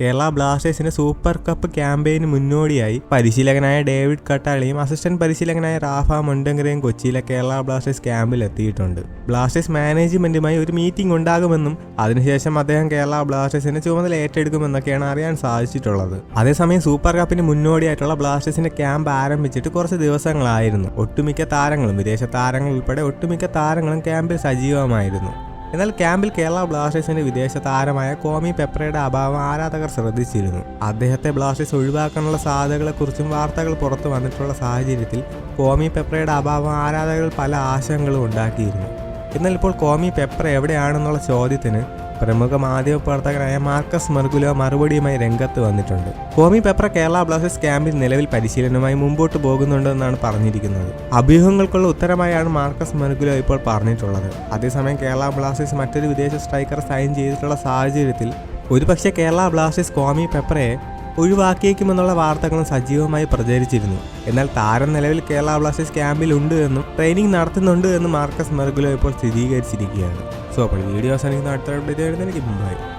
കേരള ബ്ലാസ്റ്റേഴ്സിന്റെ super cup ക്യാമ്പയിന് മുന്നോടിയായി പരിശീലകനായ ഡേവിഡ് കട്ടാളിയും അസിസ്റ്റന്റ് പരിശീലകനായ റാഫ മൊണ്ടങ്കരയും കൊച്ചിയിലെ കേരള ബ്ലാസ്റ്റേഴ്സ് ക്യാമ്പിൽ എത്തിയിട്ടുണ്ട്. ബ്ലാസ്റ്റേഴ്സ് മാനേജ്മെന്റുമായി ഒരു മീറ്റിംഗ് ഉണ്ടാകുമെന്നും അതിനുശേഷം അദ്ദേഹം കേരള ബ്ലാസ്റ്റേഴ്സിന്റെ ചുമതല ഏറ്റെടുക്കുമെന്നൊക്കെയാണ് അറിയാൻ സാധിച്ചിട്ടുള്ളത്. അതേസമയം സൂപ്പർ കപ്പിന് മുന്നോടിയായിട്ടുള്ള ബ്ലാസ്റ്റേഴ്സിന്റെ ക്യാമ്പ് ആരംഭിച്ചിട്ട് കുറച്ച് ദിവസങ്ങളായിരുന്നു. ഒട്ടുമിക്ക താരങ്ങളും വിദേശ താരങ്ങൾ ഉൾപ്പെടെ ഒട്ടുമിക്ക താരങ്ങളും ക്യാമ്പിൽ സജീവമായിരുന്നു. എന്നാൽ ക്യാമ്പിൽ കേരള ബ്ലാസ്റ്റേഴ്സിന്റെ വിദേശ താരമായ കോമി പെപ്രയുടെ അഭാവം ആരാധകർ ശ്രദ്ധിച്ചിരുന്നു. അദ്ദേഹത്തെ ബ്ലാസ്റ്റേഴ്സ് ഒഴിവാക്കാനുള്ള സാധ്യതകളെക്കുറിച്ചും വാർത്തകൾ പുറത്തു വന്നിട്ടുള്ള സാഹചര്യത്തിൽ കോമി പെപ്രയുടെ അഭാവം ആരാധകർ പല ആശങ്കകളും ഉണ്ടാക്കിയിരുന്നു. എന്നാൽ ഇപ്പോൾ കോമി പെപ്ര എവിടെയാണെന്നുള്ള ചോദ്യത്തിന് പ്രമുഖ മാധ്യമ പ്രവർത്തകനായ മാർക്കസ് മെർഗുലോ മറുപടിയുമായി രംഗത്ത് വന്നിട്ടുണ്ട്. ഹോമി പെപ്ര കേരള ബ്ലാസ്റ്റേഴ്സ് ക്യാമ്പിൽ നിലവിൽ പരിശീലനമായി മുമ്പോട്ട് പോകുന്നുണ്ടെന്നാണ് പറഞ്ഞിരിക്കുന്നത്. അഭ്യൂഹങ്ങൾക്കുള്ള ഉത്തരമായാണ് മാർക്കസ് മെർഗുലോ ഇപ്പോൾ പറഞ്ഞിട്ടുള്ളത്. അതേസമയം കേരള ബ്ലാസ്റ്റേഴ്സ് മറ്റൊരു വിദേശ സ്ട്രൈക്കർ സൈൻ ചെയ്തിട്ടുള്ള സാഹചര്യത്തിൽ ഒരുപക്ഷെ കേരള ബ്ലാസ്റ്റേഴ്സ് കോമി പെപ്രയെ ഒഴിവാക്കിയേക്കുമെന്നുള്ള വാർത്തകളും സജീവമായി പ്രചരിച്ചിരുന്നു. എന്നാൽ താരം നിലവിൽ കേരള ബ്ലാസ്റ്റേഴ്സ് ക്യാമ്പിൽ ഉണ്ട് എന്നും ട്രെയിനിങ് നടത്തുന്നുണ്ട് എന്നും മാർക്കസ് മെർഗുലോ ഇപ്പോൾ സ്ഥിരീകരിച്ചിരിക്കുകയാണ്. സോ അപ്പോൾ വീഡിയോ അവസാനിക്കുന്ന. അടുത്ത അപ്ഡേറ്റ് എനിക്ക് മുമ്പായി